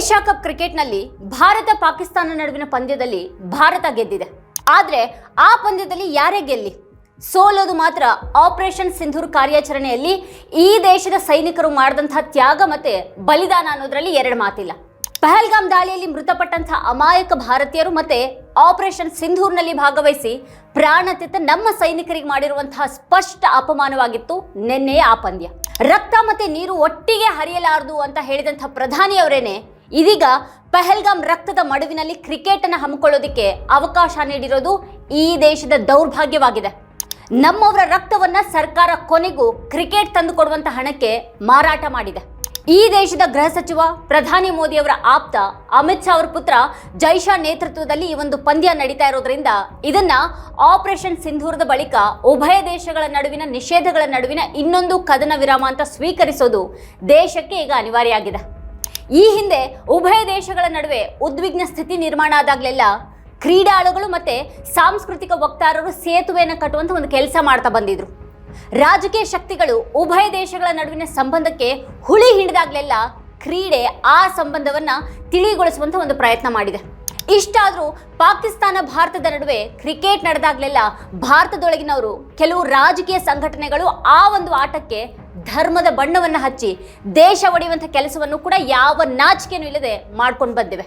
Asia cup ಕ್ರಿಕೆಟ್ನಲ್ಲಿ ಭಾರತ ಪಾಕಿಸ್ತಾನ ನಡುವಿನ ಪಂದ್ಯದಲ್ಲಿ ಭಾರತ ಗೆದ್ದಿದೆ. ಆದರೆ ಆ ಪಂದ್ಯದಲ್ಲಿ ಯಾರೇ ಗೆಲ್ಲಿ, ಸೋಲೋದು ಮಾತ್ರ ಆಪರೇಷನ್ ಸಿಂಧೂರ್ ಕಾರ್ಯಾಚರಣೆಯಲ್ಲಿ ಈ ದೇಶದ ಸೈನಿಕರು ಮಾಡಿದಂತಹ ತ್ಯಾಗ ಮತ್ತೆ ಬಲಿದಾನ ಅನ್ನೋದರಲ್ಲಿ ಎರಡು ಮಾತಿಲ್ಲ. ಪಹಲ್ಗಾಮ್ ದಾಳಿಯಲ್ಲಿ ಮೃತಪಟ್ಟಂತಹ ಅಮಾಯಕ ಭಾರತೀಯರು ಮತ್ತೆ ಆಪರೇಷನ್ ಸಿಂಧೂರ್ನಲ್ಲಿ ಭಾಗವಹಿಸಿ ಪ್ರಾಣತ್ಯತ ನಮ್ಮ ಸೈನಿಕರಿಗೆ ಮಾಡಿರುವಂತಹ ಸ್ಪಷ್ಟ ಅಪಮಾನವಾಗಿತ್ತು ನಿನ್ನೆಯ ಆ ಪಂದ್ಯ. ರಕ್ತ ಮತ್ತೆ ನೀರು ಒಟ್ಟಿಗೆ ಹರಿಯಲಾರದು ಅಂತ ಹೇಳಿದಂಥ ಪ್ರಧಾನಿಯವರೇನೆ ಇದೀಗ ಪಹಲ್ಗಾಮ್ ರಕ್ತದ ಮಡುವಿನಲ್ಲಿ ಕ್ರಿಕೆಟ್ ಅನ್ನು ಹಮ್ಮಿಕೊಳ್ಳೋದಕ್ಕೆ ಅವಕಾಶ ನೀಡಿರೋದು ಈ ದೇಶದ ದೌರ್ಭಾಗ್ಯವಾಗಿದೆ. ನಮ್ಮವರ ರಕ್ತವನ್ನ ಸರ್ಕಾರ ಕೊನೆಗೂ ಕ್ರಿಕೆಟ್ ತಂದು ಕೊಡುವಂತ ಹಣಕ್ಕೆ ಮಾರಾಟ ಮಾಡಿದೆ. ಈ ದೇಶದ ಗೃಹ ಸಚಿವ ಪ್ರಧಾನಿ ಮೋದಿ ಅವರ ಆಪ್ತ ಅಮಿತ್ ಶಾ ಅವರ ಪುತ್ರ ಜೈಶಾ ನೇತೃತ್ವದಲ್ಲಿ ಈ ಒಂದು ಪಂದ್ಯ ನಡೀತಾ ಇರೋದ್ರಿಂದ ಇದನ್ನ ಆಪರೇಷನ್ ಸಿಂಧೂರದ ಬಳಿಕ ಉಭಯ ದೇಶಗಳ ನಡುವಿನ ನಿಷೇಧಗಳ ನಡುವಿನ ಇನ್ನೊಂದು ಕದನ ವಿರಾಮ ಅಂತ ಸ್ವೀಕರಿಸೋದು ದೇಶಕ್ಕೆ ಈಗ ಅನಿವಾರ್ಯ ಆಗಿದೆ. ಈ ಹಿಂದೆ ಉಭಯ ದೇಶಗಳ ನಡುವೆ ಉದ್ವಿಗ್ನ ಸ್ಥಿತಿ ನಿರ್ಮಾಣ ಆದಾಗಲೆಲ್ಲ ಕ್ರೀಡಾಳುಗಳು ಮತ್ತೆ ಸಾಂಸ್ಕೃತಿಕ ವಕ್ತಾರರು ಸೇತುವೆಯನ್ನು ಕಟ್ಟುವಂತ ಒಂದು ಕೆಲಸ ಮಾಡ್ತಾ ಬಂದಿದ್ರು. ರಾಜಕೀಯ ಶಕ್ತಿಗಳು ಉಭಯ ದೇಶಗಳ ನಡುವಿನ ಸಂಬಂಧಕ್ಕೆ ಹುಳಿ ಹಿಡಿದಾಗ್ಲೆಲ್ಲ ಕ್ರೀಡೆ ಆ ಸಂಬಂಧವನ್ನ ತಿಳಿಗೊಳಿಸುವಂಥ ಒಂದು ಪ್ರಯತ್ನ ಮಾಡಿದೆ. ಇಷ್ಟಾದರೂ ಪಾಕಿಸ್ತಾನ ಭಾರತದ ನಡುವೆ ಕ್ರಿಕೆಟ್ ನಡೆದಾಗಲೆಲ್ಲ ಭಾರತದೊಳಗಿನವರು ಕೆಲವು ರಾಜಕೀಯ ಸಂಘಟನೆಗಳು ಆ ಒಂದು ಆಟಕ್ಕೆ ಧರ್ಮದ ಬಣ್ಣವನ್ನು ಹಚ್ಚಿ ದೇಶ ಒಡೆಯುವಂಥ ಕೆಲಸವನ್ನು ಕೂಡ ಯಾವ ನಾಚಿಕೆನೂ ಇಲ್ಲದೆ ಮಾಡ್ಕೊಂಡು ಬಂದಿವೆ.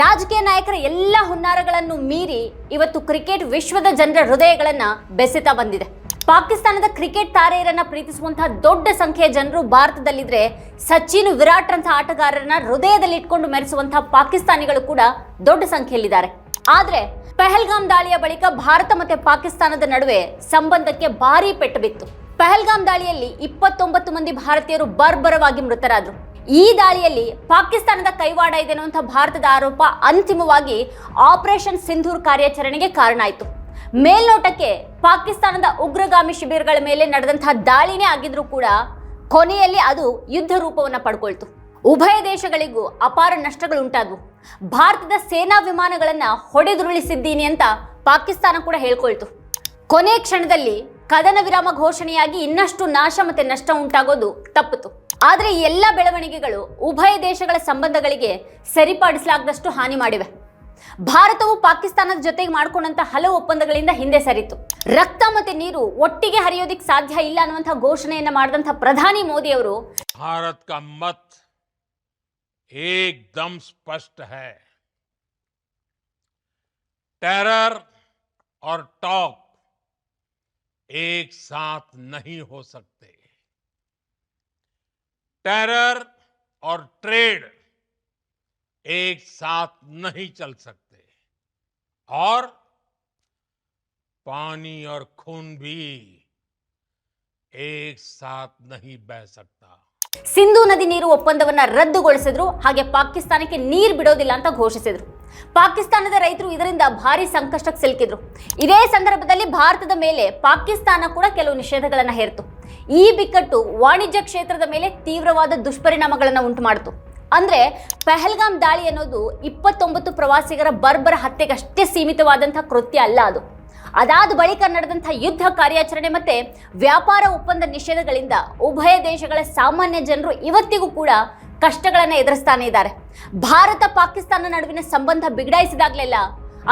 ರಾಜಕೀಯ ನಾಯಕರ ಎಲ್ಲ ಹುನ್ನಾರಗಳನ್ನು ಮೀರಿ ಇವತ್ತು ಕ್ರಿಕೆಟ್ ವಿಶ್ವದ ಜನರ ಹೃದಯಗಳನ್ನು ಬೆಸೆತಾ ಬಂದಿದೆ. ಪಾಕಿಸ್ತಾನದ ಕ್ರಿಕೆಟ್ ತಾರೆಯರನ್ನ ಪ್ರೀತಿಸುವಂತಹ ದೊಡ್ಡ ಸಂಖ್ಯೆಯ ಜನರು ಭಾರತದಲ್ಲಿದ್ರೆ ಸಚಿನ್, ವಿರಾಟ್ ಅಂತ ಆಟಗಾರರನ್ನ ಹೃದಯದಲ್ಲಿ ಇಟ್ಕೊಂಡು ಮೆರೆಸುವಂತಹ ಪಾಕಿಸ್ತಾನಿಗಳು ಕೂಡ ದೊಡ್ಡ ಸಂಖ್ಯೆಯಲ್ಲಿದ್ದಾರೆ. ಆದ್ರೆ ಪೆಹಲ್ಗಾಮ್ ದಾಳಿಯ ಬಳಿಕ ಭಾರತ ಮತ್ತೆ ಪಾಕಿಸ್ತಾನದ ನಡುವೆ ಸಂಬಂಧಕ್ಕೆ ಭಾರಿ ಪೆಟ್ಟು ಬಿತ್ತು. ಪಹಲ್ಗಾಮ್ ದಾಳಿಯಲ್ಲಿ ಇಪ್ಪತ್ತೊಂಬತ್ತು ಮಂದಿ ಭಾರತೀಯರು ಬರ್ಬರವಾಗಿ ಮೃತರಾದರು. ಈ ದಾಳಿಯಲ್ಲಿ ಪಾಕಿಸ್ತಾನದ ಕೈವಾಡ ಇದೆ ಅನ್ನುವಂಥ ಭಾರತದ ಆರೋಪ ಅಂತಿಮವಾಗಿ ಆಪರೇಷನ್ ಸಿಂಧೂರ್ ಕಾರ್ಯಾಚರಣೆಗೆ ಕಾರಣ ಆಯಿತು. ಮೇಲ್ನೋಟಕ್ಕೆ ಪಾಕಿಸ್ತಾನದ ಉಗ್ರಗಾಮಿ ಶಿಬಿರಗಳ ಮೇಲೆ ನಡೆದಂತಹ ದಾಳಿನೇ ಆಗಿದ್ರೂ ಕೂಡ ಕೊನೆಯಲ್ಲಿ ಅದು ಯುದ್ಧ ರೂಪವನ್ನು ಪಡ್ಕೊಳ್ತು. ಉಭಯ ದೇಶಗಳಿಗೂ ಅಪಾರ ನಷ್ಟಗಳು ಉಂಟಾದವು. ಭಾರತದ ಸೇನಾ ವಿಮಾನಗಳನ್ನು ಹೊಡೆದುರುಳಿಸಿದ್ದೀನಿ ಅಂತ ಪಾಕಿಸ್ತಾನ ಕೂಡ ಹೇಳ್ಕೊಳ್ತು. ಕೊನೆ ಕ್ಷಣದಲ್ಲಿ ಕದನ ವಿರಾಮ ಘೋಷಣೆಯಾಗಿ ಇನ್ನಷ್ಟು ನಾಶ ಮತ್ತೆ ನಷ್ಟ ಉಂಟಾಗೋದು ತಪ್ಪಿತು ಆದರೆ ಈ ಎಲ್ಲ ಬೆಳವಣಿಗೆಗಳು ಉಭಯ ದೇಶಗಳ ಸಂಬಂಧಗಳಿಗೆ ಸರಿಪಡಿಸಲಾಗದಷ್ಟು ಹಾನಿ ಮಾಡಿವೆ ಭಾರತವು ಪಾಕಿಸ್ತಾನದ ಜೊತೆಗೆ ಮಾಡ್ಕೊಂಡಂತ ಹಲವು ಒಪ್ಪಂದಗಳಿಂದ ಹಿಂದೆ ಸರಿತು ರಕ್ತ ಮತ್ತೆ ನೀರು ಒಟ್ಟಿಗೆ ಹರಿಯೋದಿಕ್ ಸಾಧ್ಯ ಇಲ್ಲ ಅನ್ನುವಂಥ ಘೋಷಣೆಯನ್ನ ಮಾಡಿದಂಥ ಪ್ರಧಾನಿ ಮೋದಿ ಅವರು भारत का मत एकदम स्पष्ट है टेरर और टॉक एक साथ नहीं हो सकते टेरर और ट्रेड एक साथ नहीं चल सकते और पानी और खून भी एक साथ नहीं बह सकता ಸಿಂಧೂ ನದಿ ನೀರು ಒಪ್ಪಂದವನ್ನ ರದ್ದುಗೊಳಿಸಿದ್ರು ಹಾಗೆ ಪಾಕಿಸ್ತಾನಕ್ಕೆ ನೀರು ಬಿಡೋದಿಲ್ಲ ಅಂತ ಘೋಷಿಸಿದ್ರು ಪಾಕಿಸ್ತಾನದ ರೈತರು ಇದರಿಂದ ಭಾರಿ ಸಂಕಷ್ಟಕ್ಕೆ ಸಿಲುಕಿದ್ರು. ಇದೇ ಸಂದರ್ಭದಲ್ಲಿ ಭಾರತದ ಮೇಲೆ ಪಾಕಿಸ್ತಾನ ಕೂಡ ಕೆಲವು ನಿಷೇಧಗಳನ್ನು ಹೇರ್ತು. ಈ ಬಿಕ್ಕಟ್ಟು ವಾಣಿಜ್ಯ ಕ್ಷೇತ್ರದ ಮೇಲೆ ತೀವ್ರವಾದ ದುಷ್ಪರಿಣಾಮಗಳನ್ನು ಉಂಟು ಮಾಡಿತು ಅಂದ್ರೆ ಪೆಹಲ್ಗಾಮ್ ದಾಳಿ ಅನ್ನೋದು ಇಪ್ಪತ್ತೊಂಬತ್ತು ಪ್ರವಾಸಿಗರ ಬರ್ಬರ ಹತ್ಯೆಗಷ್ಟೇ ಸೀಮಿತವಾದಂತಹ ಕೃತ್ಯ ಅಲ್ಲ ಅದು. ಅದಾದ ಬಳಿಕ ನಡೆದಂತಹ ಯುದ್ಧ ಕಾರ್ಯಾಚರಣೆ ಮತ್ತೆ ವ್ಯಾಪಾರ ಒಪ್ಪಂದ ನಿಷೇಧಗಳಿಂದ ಉಭಯ ದೇಶಗಳ ಸಾಮಾನ್ಯ ಜನರು ಇವತ್ತಿಗೂ ಕೂಡ ಕಷ್ಟಗಳನ್ನು ಎದುರಿಸ್ತಾನೆ ಇದ್ದಾರೆ. ಭಾರತ ಪಾಕಿಸ್ತಾನ ನಡುವಿನ ಸಂಬಂಧ ಬಿಗಡಾಯಿಸಿದಾಗಲೆಲ್ಲ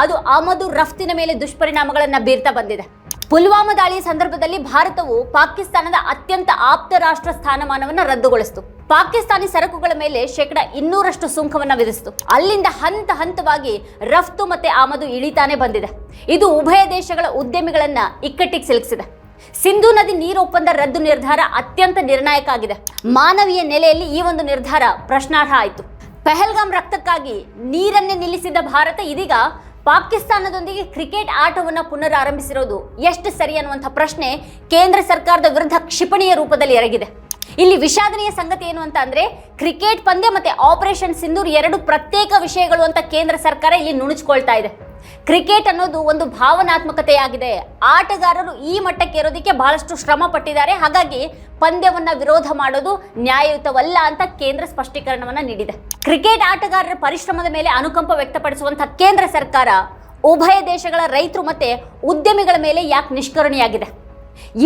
ಅದು ಆಮದು ರಫ್ತಿನ ಮೇಲೆ ದುಷ್ಪರಿಣಾಮಗಳನ್ನು ಬೀರ್ತಾ ಬಂದಿದೆ. ಪುಲ್ವಾಮಾ ದಾಳಿಯ ಸಂದರ್ಭದಲ್ಲಿ ಭಾರತವು ಪಾಕಿಸ್ತಾನದ ಅತ್ಯಂತ ಆಪ್ತ ರಾಷ್ಟ್ರ ಸ್ಥಾನಮಾನವನ್ನು ರದ್ದುಗೊಳಿಸಿತು. ಪಾಕಿಸ್ತಾನಿ ಸರಕುಗಳ ಮೇಲೆ ಶೇಕಡ ಇನ್ನೂರಷ್ಟು ಸುಂಕವನ್ನು ವಿಧಿಸಿತು. ಅಲ್ಲಿಂದ ಹಂತ ಹಂತವಾಗಿ ರಫ್ತು ಮತ್ತೆ ಆಮದು ಇಳಿತಾನೆ ಬಂದಿದೆ. ಇದು ಉಭಯ ದೇಶಗಳ ಉದ್ಯಮಿಗಳನ್ನ ಇಕ್ಕಟ್ಟಿಗೆ ಸಿಲುಕಿಸಿದೆ. ಸಿಂಧೂ ನದಿ ನೀರು ಒಪ್ಪಂದ ರದ್ದು ನಿರ್ಧಾರ ಅತ್ಯಂತ ನಿರ್ಣಾಯಕ ಆಗಿದೆ. ಮಾನವೀಯ ನೆಲೆಯಲ್ಲಿ ಈ ಒಂದು ನಿರ್ಧಾರ ಪ್ರಶ್ನಾರ್ಹ ಆಯಿತು. ಪಹಲ್ಗಾಮ್ ರಕ್ತಕ್ಕಾಗಿ ನೀರನ್ನೇ ನಿಲ್ಲಿಸಿದ ಭಾರತ ಇದೀಗ ಪಾಕಿಸ್ತಾನದೊಂದಿಗೆ ಕ್ರಿಕೆಟ್ ಆಟವನ್ನು ಪುನರಾರಂಭಿಸಿರೋದು ಎಷ್ಟು ಸರಿ ಅನ್ನುವಂಥ ಪ್ರಶ್ನೆ ಕೇಂದ್ರ ಸರ್ಕಾರದ ವಿರುದ್ಧ ಕ್ಷಿಪಣಿಯ ರೂಪದಲ್ಲಿ ಎರಗಿದೆ. ಇಲ್ಲಿ ವಿಷಾದನೀಯ ಸಂಗತಿ ಏನು ಅಂತ ಅಂದ್ರೆ ಕ್ರಿಕೆಟ್ ಪಂದ್ಯ ಮತ್ತೆ ಆಪರೇಷನ್ ಸಿಂಧೂರ್ ಎರಡು ಪ್ರತ್ಯೇಕ ವಿಷಯಗಳು ಅಂತ ಕೇಂದ್ರ ಸರ್ಕಾರ ಇಲ್ಲಿ ನುಣುಚ್ಕೊಳ್ತಾ ಇದೆ. ಕ್ರಿಕೆಟ್ ಅನ್ನೋದು ಒಂದು ಭಾವನಾತ್ಮಕತೆಯಾಗಿದೆ ಆಟಗಾರರು ಈ ಮಟ್ಟಕ್ಕೆ ಇರೋದಕ್ಕೆ ಬಹಳಷ್ಟು ಶ್ರಮ ಪಟ್ಟಿದ್ದಾರೆ. ಹಾಗಾಗಿ ಪಂದ್ಯವನ್ನ ವಿರೋಧ ಮಾಡೋದು ನ್ಯಾಯಯುತವಲ್ಲ ಅಂತ ಕೇಂದ್ರ ಸ್ಪಷ್ಟೀಕರಣವನ್ನ ನೀಡಿದೆ. ಕ್ರಿಕೆಟ್ ಆಟಗಾರರ ಪರಿಶ್ರಮದ ಮೇಲೆ ಅನುಕಂಪ ವ್ಯಕ್ತಪಡಿಸುವಂತಹ ಕೇಂದ್ರ ಸರ್ಕಾರ ಉಭಯ ದೇಶಗಳ ರೈತರು ಮತ್ತೆ ಉದ್ಯಮಿಗಳ ಮೇಲೆ ಯಾಕೆ ನಿಷ್ಕರಣೆಯಾಗಿದೆ?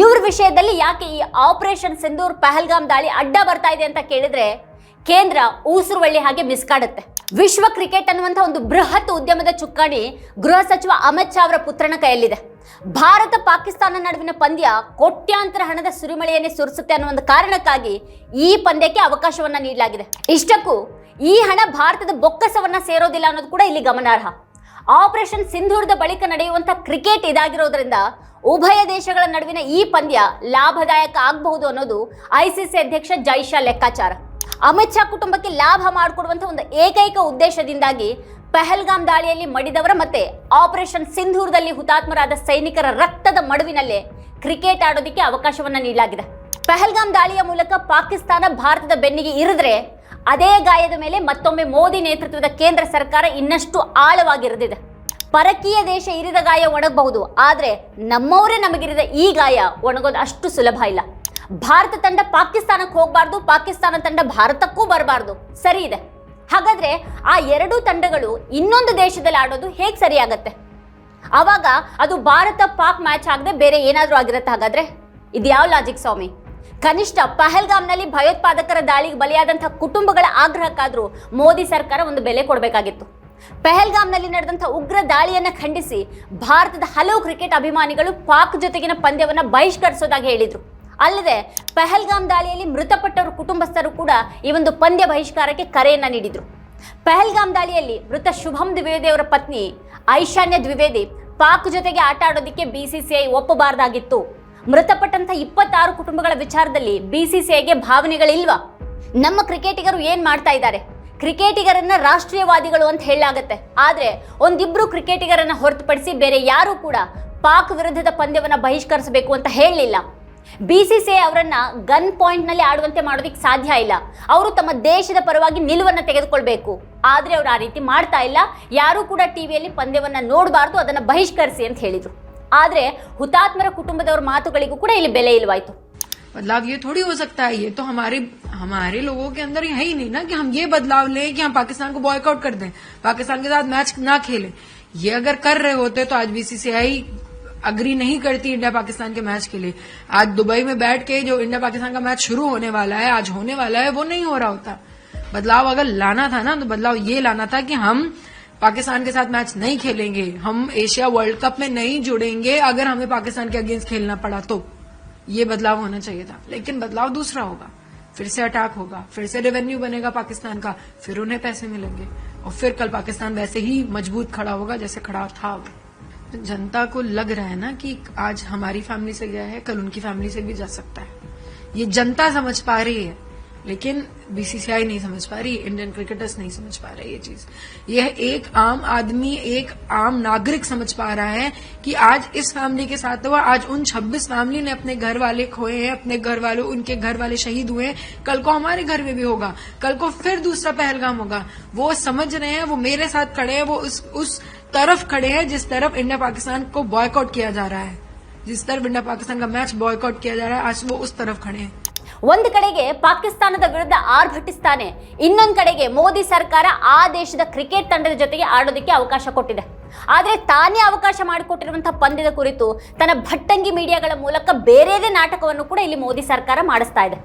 ಇವ್ರ ವಿಷಯದಲ್ಲಿ ಯಾಕೆ ಈ ಆಪರೇಷನ್ ಸಿಂಧೂರ್ ಪಹಲ್ಗಾಮ್ ದಾಳಿ ಅಡ್ಡ ಬರ್ತಾ ಇದೆ ಅಂತ ಕೇಳಿದ್ರೆ ಕೇಂದ್ರ ಊಸುರುವಳ್ಳಿ ಹಾಗೆ ಮಿಸ್ಕಾಡುತ್ತೆ ವಿಶ್ವ ಕ್ರಿಕೆಟ್ ಅನ್ನುವಂಥ ಒಂದು ಬೃಹತ್ ಉದ್ಯಮದ ಚುಕ್ಕಾಣಿ ಗೃಹ ಸಚಿವ ಅಮಿತ್ ಶಾ ಅವರ ಪುತ್ರನ ಕೈಯಲ್ಲಿದೆ. ಭಾರತ ಪಾಕಿಸ್ತಾನ ನಡುವಿನ ಪಂದ್ಯ ಕೋಟ್ಯಾಂತರ ಹಣದ ಸುರಿಮಳೆಯನ್ನೇ ಸುರಿಸುತ್ತೆ ಅನ್ನೋ ಕಾರಣಕ್ಕಾಗಿ ಈ ಪಂದ್ಯಕ್ಕೆ ಅವಕಾಶವನ್ನ ನೀಡಲಾಗಿದೆ. ಇಷ್ಟಕ್ಕೂ ಈ ಹಣ ಭಾರತದ ಬೊಕ್ಕಸವನ್ನ ಸೇರೋದಿಲ್ಲ ಅನ್ನೋದು ಕೂಡ ಇಲ್ಲಿ ಗಮನಾರ್ಹ. ಆಪರೇಷನ್ ಸಿಂಧೂರದ ಬಳಿಕ ನಡೆಯುವಂಥ ಕ್ರಿಕೆಟ್ ಇದಾಗಿರೋದ್ರಿಂದ ಉಭಯ ದೇಶಗಳ ನಡುವಿನ ಈ ಪಂದ್ಯ ಲಾಭದಾಯಕ ಆಗಬಹುದು ಅನ್ನೋದು ಐಸಿಸಿ ಅಧ್ಯಕ್ಷ ಜೈಶಾ ಲೆಕ್ಕಾಚಾರ. ಅಮಿತ್ ಶಾ ಕುಟುಂಬಕ್ಕೆ ಲಾಭ ಮಾಡಿಕೊಡುವಂಥ ಒಂದು ಏಕೈಕ ಉದ್ದೇಶದಿಂದಾಗಿ ಪೆಹಲ್ಗಾಮ್ ದಾಳಿಯಲ್ಲಿ ಮಡಿದವರ ಮತ್ತೆ ಆಪರೇಷನ್ ಸಿಂಧೂರದಲ್ಲಿ ಹುತಾತ್ಮರಾದ ಸೈನಿಕರ ರಕ್ತದ ಮಡುವಿನಲ್ಲೇ ಕ್ರಿಕೆಟ್ ಆಡೋದಕ್ಕೆ ಅವಕಾಶವನ್ನ ನೀಡಲಾಗಿದೆ. ಪೆಹಲ್ಗಾಮ್ ದಾಳಿಯ ಮೂಲಕ ಪಾಕಿಸ್ತಾನ ಭಾರತದ ಬೆನ್ನಿಗೆ ಇರಿದ್ರೆ ಅದೇ ಗಾಯದ ಮೇಲೆ ಮತ್ತೊಮ್ಮೆ ಮೋದಿ ನೇತೃತ್ವದ ಕೇಂದ್ರ ಸರ್ಕಾರ ಇನ್ನಷ್ಟು ಆಳವಾಗಿರದಿದೆ. ಪರಕೀಯ ದೇಶ ಇರಿದ ಗಾಯ ಒಣಗಬಹುದು, ಆದರೆ ನಮ್ಮವರೇ ನಮಗಿರಿದ ಈ ಗಾಯ ಒಣಗೋದು ಅಷ್ಟು ಸುಲಭ ಇಲ್ಲ. ಭಾರತ ತಂಡ ಪಾಕಿಸ್ತಾನಕ್ಕೆ ಹೋಗಬಾರ್ದು, ಪಾಕಿಸ್ತಾನ ತಂಡ ಭಾರತಕ್ಕೂ ಬರಬಾರ್ದು. ಸರಿ ಇದೆ. ಹಾಗಾದರೆ ಆ ಎರಡೂ ತಂಡಗಳು ಇನ್ನೊಂದು ದೇಶದಲ್ಲಿ ಆಡೋದು ಹೇಗೆ ಸರಿಯಾಗತ್ತೆ ಆವಾಗ ಅದು ಭಾರತ ಪಾಕ್ ಮ್ಯಾಚ್ ಆಗದೆ ಬೇರೆ ಏನಾದರೂ ಆಗಿರುತ್ತೆ ಹಾಗಾದರೆ? ಇದು ಯಾವ ಲಾಜಿಕ್ ಸ್ವಾಮಿ? ಕನಿಷ್ಠ ಪಹಲ್ಗಾಮ್ನಲ್ಲಿ ಭಯೋತ್ಪಾದಕರ ದಾಳಿಗೆ ಬಲಿಯಾದಂತಹ ಕುಟುಂಬಗಳ ಆಗ್ರಹಕ್ಕಾದ್ರೂ ಮೋದಿ ಸರ್ಕಾರ ಒಂದು ಬೆಲೆ ಕೊಡಬೇಕಾಗಿತ್ತು. ಪೆಹಲ್ಗಾಮ್ನಲ್ಲಿ ನಡೆದಂಥ ಉಗ್ರ ದಾಳಿಯನ್ನು ಖಂಡಿಸಿ ಭಾರತದ ಹಲವು ಕ್ರಿಕೆಟ್ ಅಭಿಮಾನಿಗಳು ಪಾಕ್ ಜೊತೆಗಿನ ಪಂದ್ಯವನ್ನ ಬಹಿಷ್ಕರಿಸೋದಾಗಿ ಹೇಳಿದರು. ಅಲ್ಲದೆ ಪೆಹಲ್ಗಾಮ್ ದಾಳಿಯಲ್ಲಿ ಮೃತಪಟ್ಟವರ ಕುಟುಂಬಸ್ಥರು ಕೂಡ ಈ ಒಂದು ಪಂದ್ಯ ಬಹಿಷ್ಕಾರಕ್ಕೆ ಕರೆಯನ್ನ ನೀಡಿದರು. ಪೆಹಲ್ಗಾಮ್ ದಾಳಿಯಲ್ಲಿ ಮೃತ ಶುಭಂ ದ್ವಿವೇದಿ ಅವರ ಪತ್ನಿ ಐಶಾನ್ಯ ದ್ವಿವೇದಿ ಪಾಕ್ ಜೊತೆಗೆ ಆಟ ಆಡೋದಕ್ಕೆ ಬಿಸಿಸಿಐ ಒಪ್ಪಬಾರ್ದಾಗಿತ್ತು. ಮೃತಪಟ್ಟಂತ ಇಪ್ಪತ್ತಾರು ಕುಟುಂಬಗಳ ವಿಚಾರದಲ್ಲಿ ಬಿಸಿಸಿಐಗೆ ಭಾವನೆಗಳಿಲ್ವಾ? ನಮ್ಮ ಕ್ರಿಕೆಟಿಗರು ಏನ್ ಮಾಡ್ತಾ ಇದ್ದಾರೆ? ಕ್ರಿಕೆಟಿಗರನ್ನ ರಾಷ್ಟ್ರೀಯವಾದಿಗಳು ಅಂತ ಹೇಳಲಾಗತ್ತೆ. ಆದ್ರೆ ಒಂದಿಬ್ರು ಕ್ರಿಕೆಟಿಗರನ್ನ ಹೊರತುಪಡಿಸಿ ಬೇರೆ ಯಾರೂ ಕೂಡ ಪಾಕ್ ವಿರುದ್ಧದ ಪಂದ್ಯವನ್ನ ಬಹಿಷ್ಕರಿಸಬೇಕು ಅಂತ ಹೇಳಲಿಲ್ಲ. ಬಿಸಿಸಿಐ ಅವರನ್ನ ಗನ್ ಪಾಯಿಂಟ್ನಲ್ಲಿ ಆಡುವಂತೆ ಮಾಡೋದಕ್ಕೆ ಸಾಧ್ಯ ಇಲ್ಲ. ಅವರು ತಮ್ಮ ದೇಶದ ಪರವಾಗಿ ನಿಲುವನ್ನ ತೆಗೆದುಕೊಳ್ಬೇಕು. ಆದ್ರೆ ಅವರು ಆ ರೀತಿ ಮಾಡ್ತಾ ಇಲ್ಲ. ಯಾರು ಕೂಡ ಟಿವಿಯಲ್ಲಿ ಪಂದ್ಯವನ್ನ ನೋಡಬಾರ್ದು, ಅದನ್ನ ಬಹಿಷ್ಕರಿಸಿ ಅಂತ ಹೇಳಿದ್ರು. ಆದ್ರೆ ಹುತಾತ್ಮರ ಕುಟುಂಬದವರ ಮಾತುಗಳಿಗೂ ಕೂಡ ಇಲ್ಲಿ ಬೆಲೆ ಇಲ್ವಾಯ್ತು बदलाव ये थोड़ी हो सकता है ये तो हमारे हमारे लोगों के अंदर है ही नहीं ना कि हम ये बदलाव लें कि हम पाकिस्तान को बॉयकआउट कर दें पाकिस्तान के साथ मैच ना खेलें ये अगर कर रहे होते तो आज बीसीसीआई अग्री नहीं करती इंडिया पाकिस्तान के मैच के लिए आज दुबई में बैठ के जो इंडिया पाकिस्तान का मैच शुरू होने वाला है आज होने वाला है वो नहीं हो रहा होता बदलाव अगर लाना था ना तो बदलाव ये लाना था कि हम पाकिस्तान के साथ मैच नहीं खेलेंगे। हम एशिया वर्ल्ड कप में नहीं जुड़ेंगे अगर हमें पाकिस्तान के अगेंस्ट खेलना पड़ा तो। ये बदलाव होना चाहिए था। लेकिन बदलाव दूसरा होगा। फिर से अटैक होगा। फिर से रेवेन्यू बनेगा पाकिस्तान का। फिर उन्हें पैसे मिलेंगे। और फिर कल पाकिस्तान वैसे ही मज़बूत खड़ा होगा जैसे खड़ा था। जनता को लग रहा है ना कि आज हमारी फैमिली से गया है, कल उनकी फैमिली से भी जा सकता है। ये जनता समझ पा रही है। लेकिन बीसीसीआई नहीं समझ पा रही इंडियन क्रिकेटर्स नहीं समझ पा रहे ये चीज़। यह एक आम आदमी, एक आम नागरिक समझ पा रहा है कि आज इस फैमिली के साथ हुआ, आज उन 26 फैमिली ने अपने घर वाले खोए हैं, अपने घर वालों उनके घर वाले शहीद हुए हैं। कल को हमारे घर में भी होगा, कल को फिर दूसरा पहलगाम होगा। वो समझ रहे हैं, वो मेरे साथ खड़े हैं, वो उस उस तरफ़ खड़े हैं जिस तरफ़ इंडिया पाकिस्तान को बॉयकआउट किया जा रहा है। जिस तरफ़ इंडिया पाकिस्तान का मैच बॉयकआउट किया जा रहा है, आज वो उस तरफ़ खड़े हैं। ಒಂದು ಕಡೆಗೆ ಪಾಕಿಸ್ತಾನದ ವಿರುದ್ಧ ಆರ್ಭಟಿಸ್ತಾನೆ, ಇನ್ನೊಂದು ಕಡೆಗೆ ಮೋದಿ ಸರ್ಕಾರ ಆ ದೇಶದ ಕ್ರಿಕೆಟ್ ತಂಡದ ಜೊತೆಗೆ ಆಡೋದಕ್ಕೆ ಅವಕಾಶ ಕೊಟ್ಟಿದೆ. ಆದರೆ ತಾನೇ ಅವಕಾಶ ಮಾಡಿಕೊಟ್ಟಿರುವಂತಹ ಪಂದ್ಯದ ಕುರಿತು ತನ್ನ ಭಟ್ಟಂಗಿ ಮೀಡಿಯಾಗಳ ಮೂಲಕ ಬೇರೆದೇ ನಾಟಕವನ್ನು ಕೂಡ ಇಲ್ಲಿ ಮೋದಿ ಸರ್ಕಾರ ಮಾಡಿಸ್ತಾ ಇದೆ.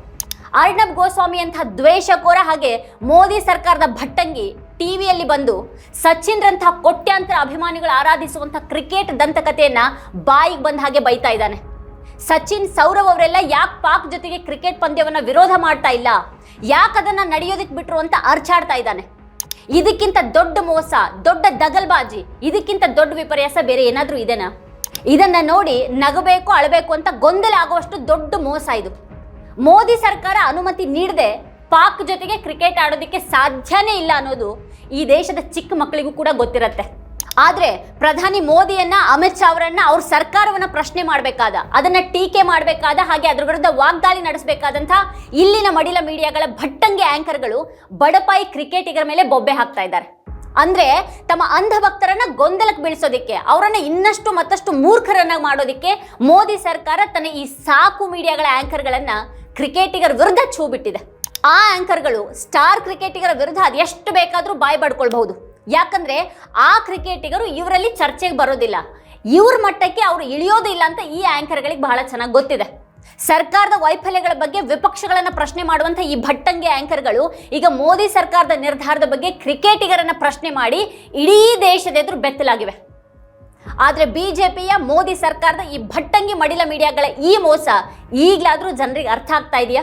ಅರ್ಣಬ್ ಗೋಸ್ವಾಮಿ ಅಂತಹ ದ್ವೇಷಕೋರ ಹಾಗೆ ಮೋದಿ ಸರ್ಕಾರದ ಭಟ್ಟಂಗಿ ಟಿವಿಯಲ್ಲಿ ಬಂದು ಸಚಿನ್ ರಂತಹ ಕೋಟ್ಯಾಂತರ ಅಭಿಮಾನಿಗಳು ಆರಾಧಿಸುವಂತಹ ಕ್ರಿಕೆಟ್ ದಂತಕಥೆಯನ್ನು ಬಾಯಿಗೆ ಬಂದ ಹಾಗೆ ಬೈತಾ ಇದ್ದಾನೆ. ಸಚಿನ್ ಸೌರವ್ ಅವರೆಲ್ಲ ಯಾಕೆ ಪಾಕ್ ಜೊತೆಗೆ ಕ್ರಿಕೆಟ್ ಪಂದ್ಯವನ್ನು ವಿರೋಧ ಮಾಡ್ತಾ ಇಲ್ಲ? ಯಾಕೆ ಅದನ್ನ ನಡೆಯೋದಕ್ಕೆ ಬಿಟ್ರು ಅಂತ ಅರ್ಚಾಡ್ತಾ ಇದ್ದಾನೆ? ಇದಕ್ಕಿಂತ ದೊಡ್ಡ ಮೋಸ, ದೊಡ್ಡ ದಗಲ್ಬಾಜಿ, ಇದಕ್ಕಿಂತ ದೊಡ್ಡ ವಿಪರ್ಯಾಸ ಬೇರೆ ಏನಾದರೂ ಇದೆನಾ? ಇದನ್ನ ನೋಡಿ ನಗಬೇಕು, ಅಳಬೇಕು ಅಂತ ಗೊಂದಲ ಆಗುವಷ್ಟು ದೊಡ್ಡ ಮೋಸ ಇದು. ಮೋದಿ ಸರ್ಕಾರ ಅನುಮತಿ ನೀಡದೆ ಪಾಕ್ ಜೊತೆಗೆ ಕ್ರಿಕೆಟ್ ಆಡೋದಕ್ಕೆ ಸಾಧ್ಯನೇ ಇಲ್ಲ ಅನ್ನೋದು ಈ ದೇಶದ ಚಿಕ್ಕ ಮಕ್ಕಳಿಗೂ ಕೂಡ ಗೊತ್ತಿರತ್ತೆ. ಆದ್ರೆ ಪ್ರಧಾನಿ ಮೋದಿಯನ್ನ, ಅಮಿತ್ ಶಾ ಅವರನ್ನ ಅವ್ರ ಸರ್ಕಾರವನ್ನ ಪ್ರಶ್ನೆ ಮಾಡಬೇಕಾದ, ಅದನ್ನ ಟೀಕೆ ಮಾಡಬೇಕಾದ, ಹಾಗೆ ಅದ್ರ ವಿರುದ್ಧ ವಾಗ್ದಾಳಿ ನಡೆಸಬೇಕಾದಂತ ಇಲ್ಲಿನ ಮಡಿಲ ಮೀಡಿಯಾಗಳ ಭಟ್ಟಂಗೆ ಆಂಕರ್ಗಳು ಬಡಪಾಯಿ ಕ್ರಿಕೆಟಿಗರ ಮೇಲೆ ಬೊಬ್ಬೆ ಹಾಕ್ತಾ ಇದ್ದಾರೆ. ಅಂದ್ರೆ ತಮ್ಮ ಅಂಧ ಭಕ್ತರನ್ನ ಗೊಂದಲಕ್ಕೆ ಬೀಳಿಸೋದಿಕ್ಕೆ, ಅವರನ್ನು ಇನ್ನಷ್ಟು ಮತ್ತಷ್ಟು ಮೂರ್ಖರನ್ನಾಗಿ ಮಾಡೋದಿಕ್ಕೆ ಮೋದಿ ಸರ್ಕಾರ ತನ್ನ ಈ ಸಾಕು ಮೀಡಿಯಾಗಳ ಆಂಕರ್ಗಳನ್ನ ಕ್ರಿಕೆಟಿಗರ ವಿರುದ್ಧ ಛೂ ಬಿಟ್ಟಿದೆ. ಆ ಆಂಕರ್ಗಳು ಸ್ಟಾರ್ ಕ್ರಿಕೆಟಿಗರ ವಿರುದ್ಧ ಅದೆಷ್ಟು ಬೇಕಾದರೂ ಬಾಯ್ ಬಡ್ಕೊಳ್ಬಹುದು. ಯಾಕಂದ್ರೆ ಆ ಕ್ರಿಕೆಟಿಗರು ಇವರಲ್ಲಿ ಚರ್ಚೆಗೆ ಬರೋದಿಲ್ಲ. ಇವ್ರ ಮಟ್ಟಕ್ಕೆ ಅವರು ಇಳಿಯೋದಿಲ್ಲ ಅಂತ ಈ ಆಂಕರ್ಗಳಿಗೆ ಬಹಳ ಚೆನ್ನಾಗಿ ಗೊತ್ತಿದೆ. ಸರ್ಕಾರದ ವೈಫಲ್ಯಗಳ ಬಗ್ಗೆ ವಿಪಕ್ಷಗಳನ್ನು ಪ್ರಶ್ನೆ ಮಾಡುವಂತ ಈ ಭಟ್ಟಂಗಿ ಆಂಕರ್ಗಳು ಈಗ ಮೋದಿ ಸರ್ಕಾರದ ನಿರ್ಧಾರದ ಬಗ್ಗೆ ಕ್ರಿಕೆಟಿಗರನ್ನ ಪ್ರಶ್ನೆ ಮಾಡಿ ಇಡೀ ದೇಶದ ಎದುರು ಬೆತ್ತಲಾಗಿವೆ. ಆದ್ರೆ ಬಿಜೆಪಿಯ ಮೋದಿ ಸರ್ಕಾರದ ಈ ಭಟ್ಟಂಗಿ ಮಡಿಲ ಮೀಡಿಯಾಗಳ ಈ ಮೋಸ ಈಗಲಾದರೂ ಜನರಿಗೆ ಅರ್ಥ ಆಗ್ತಾ ಇದೆಯಾ?